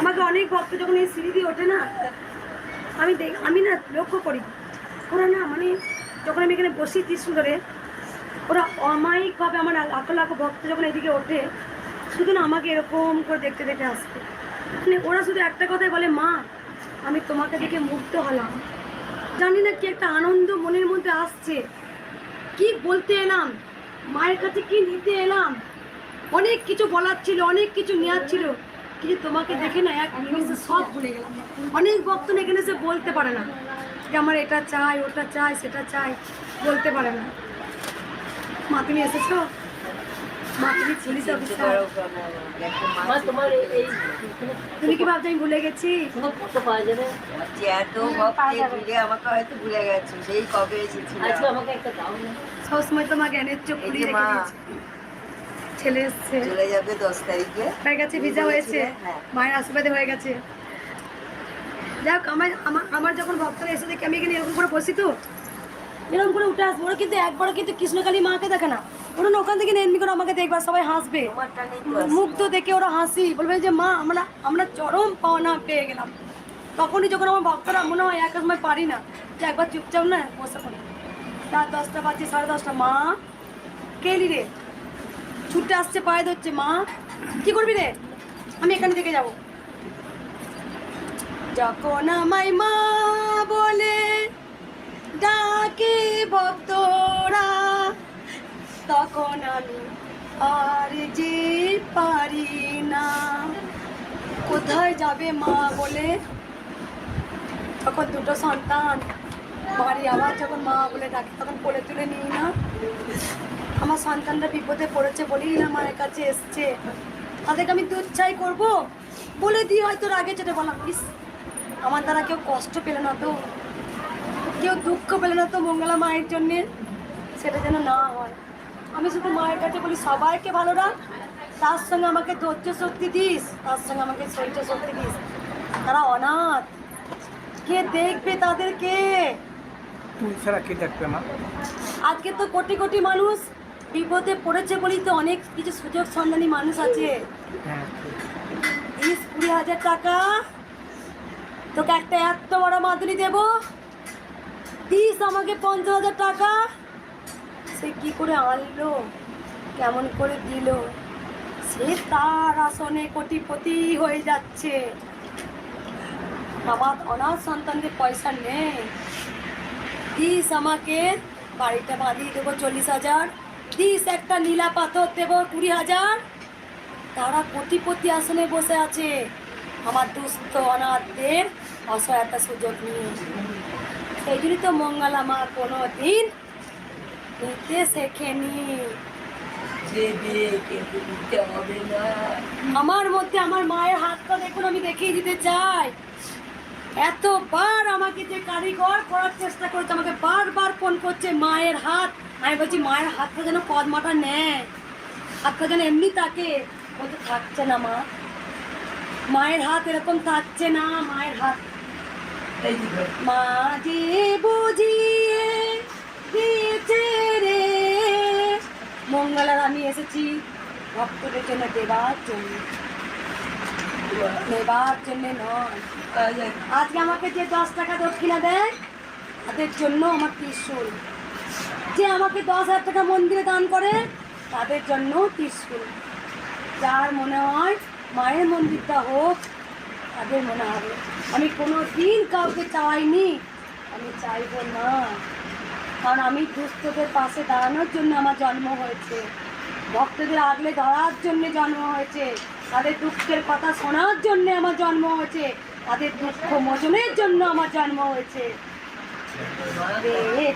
আমাকে অনেক ভক্ত যখন এই সিঁড়ি দিয়ে ওঠে না, আমি দেখ, আমি না লক্ষ্য করি, ওরা না মানে যখন আমি এখানে বসি ত্রিশূল ধরে ওরা অমায়িকভাবে আমার লাখো লাখো ভক্ত যখন এদিকে ওঠে, শুধু না আমাকে এরকম করে দেখতে দেখতে আসবে মানে ওরা শুধু একটা কথাই বলে, মা, আমি তোমাকে দেখে মুগ্ধ হলাম। জানি না কি একটা আনন্দ মনের মধ্যে আসছে। কি বলতে এলাম? মায়ের কাছে কি নিতে এলাম? অনেক কিছু বলার ছিল, অনেক কিছু নেওয়ার ছিল। কিন্তু তোমাকে দেখে না এক নিমিষে সব ভুলে গেলাম। অনেক ভক্ত এখানে সে বলতে পারে না যে আমার এটা চাই ওটা চাই সেটা চাই বলতে পারে না। মা তুমি এসেছ। মা তুমি পুলিশ অফিসার তুমি কি ভাবছ আমি ভুলে গেছি? ফটো পাওয়া যাবে? এত ভক্তি আমাকে হয়তো ভুলে গেছো সেই কবে আজকে আমাকে একটা দাও সবসময় তো মা জ্ঞানের চোখ মা ছেলে এসছে। চলে যাবে দশ তারিখে। হয়ে গেছে ভিজা হয়েছে? হ্যাঁ। মায়ের আশীর্বাদে হয়ে গেছে। যাক আমার আমার আমার যখন ভক্তরা এসে দেখে আমি এখানে এরকম করে বসি তো এরকম করে উঠে আসব। ওরা কিন্তু একবারও কিন্তু কৃষ্ণকালী মাকে দেখে না। ওরা ওখান থেকে না এমনি করে আমাকে দেখবার সবাই হাসবে। মুগ্ধ দেখে ওরা হাসি। বলবে যে মা আমরা আমরা চরম পাওনা পেয়ে গেলাম। তখনই যখন আমার ভক্তরা মনে হয় এক সময় পারি না যে একবার চুপচাপ না বসে পড়ি। রাত দশটা বাজছে সাড়ে দশটা। মা কেলি রে? ছুটে আসছে, পায়ে ধরছে, মা। কি করবি রে? আমি এখানে থেকে যাব। যখন আমায় মা বলে ডাকে ভক্তরা, তখন আমি আর যে পারি না। কোথায় যাবে মা বলে? তখন দুটো সন্তান বাড়ি আবার যখন মা বলে ডাকে, তখন কোলে তুলে নিই না। আমার সন্তানরা বিপদে পড়েছে বলেই না মায়ের কাছে এসছে। তাদেরকে আমি দুধ চাই করব। বলে দিই হয়তো আগে যেটা বললাম, ইস, আমার দ্বারা কেউ কষ্ট পেলে না তো? কেউ দুঃখ পেলে না তো মঙ্গলা মায়ের জন্যে? সেটা যেন না হয়। আমি শুধু মায়ের কাছে বলি, সবাইকে ভালো রাখ। তার সঙ্গে আমাকে ধৈর্য শক্তি দিস, তার সঙ্গে আমাকে সহ্য শক্তি দিস। তারা অনাথ। কে দেখবে তাদেরকে? ছাড়া কে দেখবে না? আজকে তো কোটি কোটি মানুষ বিপদে পড়েছে বলেই তো অনেক কিছু সুযোগ সন্ধানী মানুষ আছে। হ্যাঁ বিশ কুড়ি হাজার টাকা। তোকে একটা এত বড় মাদুরি দেবো। দিস আমাকে পঞ্চাশ হাজার টাকা। সে কি করে আনলো? কেমন করে দিল? সে তার আসনে কোটিপতি হয়ে যাচ্ছে। আমার অনাথ সন্তানদের পয়সা নেই। দিস আমাকে বাড়িটা বাঁধিয়ে দেবো চল্লিশ হাজার। দিস একটা নীলা পাথর দেবো কুড়ি হাজার। তারা কোটিপতি আসনে বসে আছে। আমার দুস্থ অনাথদের অসহায়তা সুযোগ নিয়ে। সেই জন্যই তো মঙ্গলা মা কোনো দিন নিতে শেখেনি। আমার মধ্যে আমার মায়ের হাতটা দেখুন আমি দেখিয়ে দিতে চাই। এতবার আমাকে যে কারিগর করার চেষ্টা করেছে আমাকে বারবার ফোন করছে মায়ের হাত। আমি বলছি মায়ের হাতটা যেন কদমাটা নেয়। হাতটা যেন এমনি থাকে। বলতে থাকছে না মা। মায়ের হাত এরকম থাকছে না মায়ের হাত। মা যে বুঝিয়ে দিয়েছে রে মঙ্গলার আমি এসেছি ভক্তদের জন্য দেবার জন্য। নেবার জন্য নয়। আজকে আমাকে যে দশ টাকা দক্ষিণা দেয়, তাদের জন্য আমার ত্রিশুল। যে আমাকে দশ হাজার টাকা মন্দিরে দান করে, তাদের জন্য ত্রিশুল। যার মনে হয় মায়ের মন্দিরটা হোক, তাদের মনে হবে। আমি কোনো দিন কাউকে চাইনি, আমি চাইব না। কারণ আমি দুস্থদের পাশে দাঁড়ানোর জন্য আমার জন্ম হয়েছে। ভক্তদের আগলে ধরার জন্য জন্ম হয়েছে। তাদের দুঃখের কথা শোনার জন্য আমার জন্ম হয়েছে। তাদের দুঃখ মোচনের জন্য আমার জন্ম হয়েছে।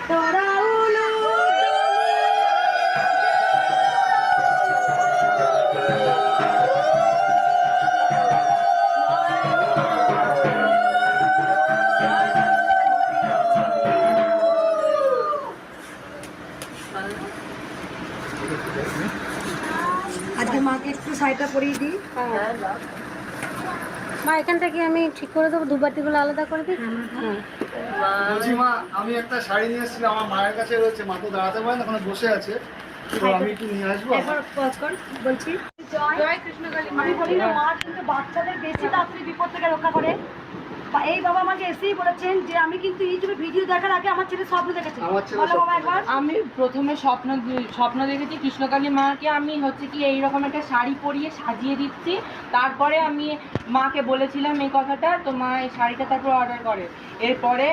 তোরা উলু আজকে মাকে একটু শাড়িটা পরিয়ে দিই। হ্যাঁ, মা এখান থেকে আমি ঠিক করে দেবো দুবাটিগুলো আলাদা করে দিই? হ্যাঁ মা, বলছি মা আমি একটা শাড়ি নিয়ে এসেছিলাম আমার মায়ের কাছে রয়েছে মা তো দাঁড়াতে পারে না ওখানে বসে আছে। তো আমি একটু নিয়ে আসব। একবার pause কর, বলছি। আমি বলি না মা কিন্তু বাচ্চাদের বেশি তাড়াতাড়ি বিপদ থেকে রক্ষা করে। এই বাবা আমাকে এসেই বলেছেন যে আমি কিন্তু ইউটিউবে ভিডিও দেখার আগে আমার ছেলে স্বপ্ন দেখেছে। বলো বাবা একবার। আমি প্রথমে স্বপ্ন স্বপ্ন দেখেছি কৃষ্ণকালী মাকে। আমি হচ্ছে কি এই রকম একটা শাড়ি পরিয়ে সাজিয়ে দিচ্ছি। তারপরে আমি মাকে বলেছিলাম এই কথাটা তো মা এই শাড়িটা তারপর অর্ডার করে। এরপরে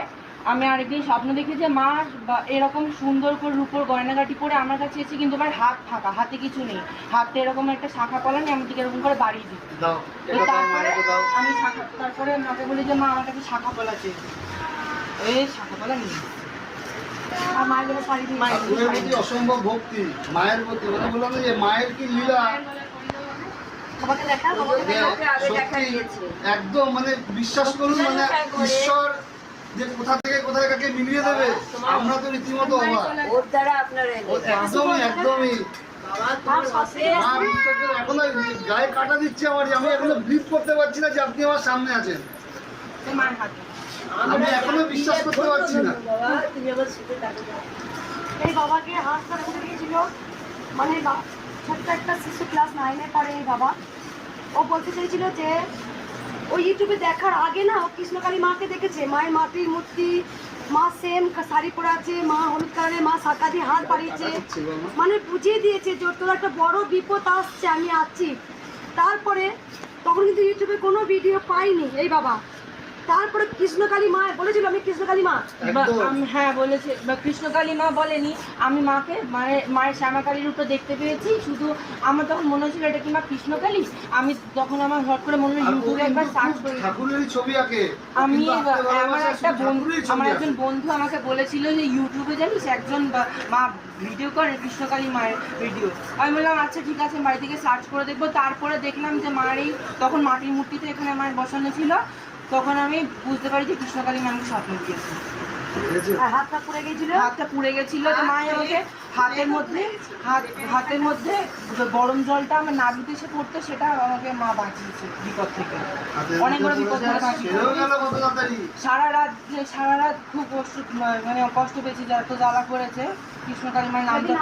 আমি আরেকদিন স্বপ্ন দেখি যে মা বা এরকম সুন্দর করে রূপোর গয়নাগাটি পরে আমার কাছে এসে কিন্তু আমার হাত ফাঁকা হাতে কিছু নেই। হাতে এরকম একটা শাখা পলা নেই আমি দিকে এরকম করে বাড়িয়ে দিই তারপরে দাও। আমি শাখা তারপরে মাকে বলি যে মা আমার কাছে শাখা পলা চেয়ে এই শাখা পলা নিয়ে আর মায়ের মায়ের অসম্ভব ভক্তি মায়ের প্রতি। বললাম যে মায়ের কি লীলা? বাবাকে দেখা বাবাকে যে দেখা আগে দেখা সত্যি একদম মানে বিশ্বাস করুন মানে ঈশ্বর যে কোথা থেকে কোথায় কাকে মিলিয়ে দেবে আমরা তো রীতিমতো অবাক। ওর দ্বারা আপনারা একদমই এখনও গায়ে কাটা দিচ্ছে আমার যে আমি এখনও বিলিভ করতে পারছি না যে আপনি আমার সামনে আছেন। আমি এখনও বিশ্বাস করতে পারছি না। বাবা তুমি আমার সাথে থাকো এই বাবাকে হাসপাতালে রেখে দিয়েছিল মানে ছোট্ট একটা শিশু ক্লাস নাইনে পড়ে এই বাবা। ও বলতে চাইছিল যে ও ইউটিউবে দেখার আগে না, ও কৃষ্ণকালী মাকে দেখেছে। মায়ের মাটির মূর্তি, মা সেম, শাড়ি পরে আছে, মা হলুদ কালারে মা শাখা দিয়ে হাত বাড়িয়েছে। মানে বুঝিয়ে দিয়েছে যে তোর একটা বড় বিপদ আসছে, আমি আছি। তারপরে তখন কিন্তু ইউটিউবে কোনো ভিডিও পাইনি। এই বাবা তারপরে কৃষ্ণকালী মা বলেছিল আমি কৃষ্ণকালী মা। হ্যাঁ বলেছে। বা কৃষ্ণকালী মা বলেনি আমি মাকে মায়ের মায়ের শ্যামাকালীর উপর দেখতে পেয়েছি। শুধু আমার তখন মনে হচ্ছিল এটা কি মা কৃষ্ণকালী? আমি তখন আমার হট করে মনে হলো ও ইউটিউবে একবার সার্চ করে ছবি আঁকে। আমি আমার একটা বন্ধু আমার একজন বন্ধু আমাকে বলেছিল যে ইউটিউবে জানিস একজন মা ভিডিও করে কৃষ্ণকালী মায়ের ভিডিও আমি বললাম আচ্ছা ঠিক আছে বাড়ি থেকে সার্চ করে দেখব। তারপরে দেখলাম যে মার এই তখন মাটির মূর্তিতে এখানে মায়ের বসানো ছিল। তখন আমি বুঝতে পারি যে কৃষ্ণকালী মা স্বপ্ন দিয়েছে। হাতটা পড়ে গেছিল? হাতটা পুড়ে গেছিল মা আমাকে হাতের মধ্যে হাত হাতের মধ্যে গরম জলটা আমার নাভিতে এসে পড়তো সেটা আমাকে মা বাঁচিয়েছে বিপদ থেকে। অনেক বড় বিপদ সারা রাত সারা রাত খুব কষ্ট মানে কষ্ট পেয়েছি যত জ্বালা করেছে। কৃষ্ণকালী মায়ের নাম যদি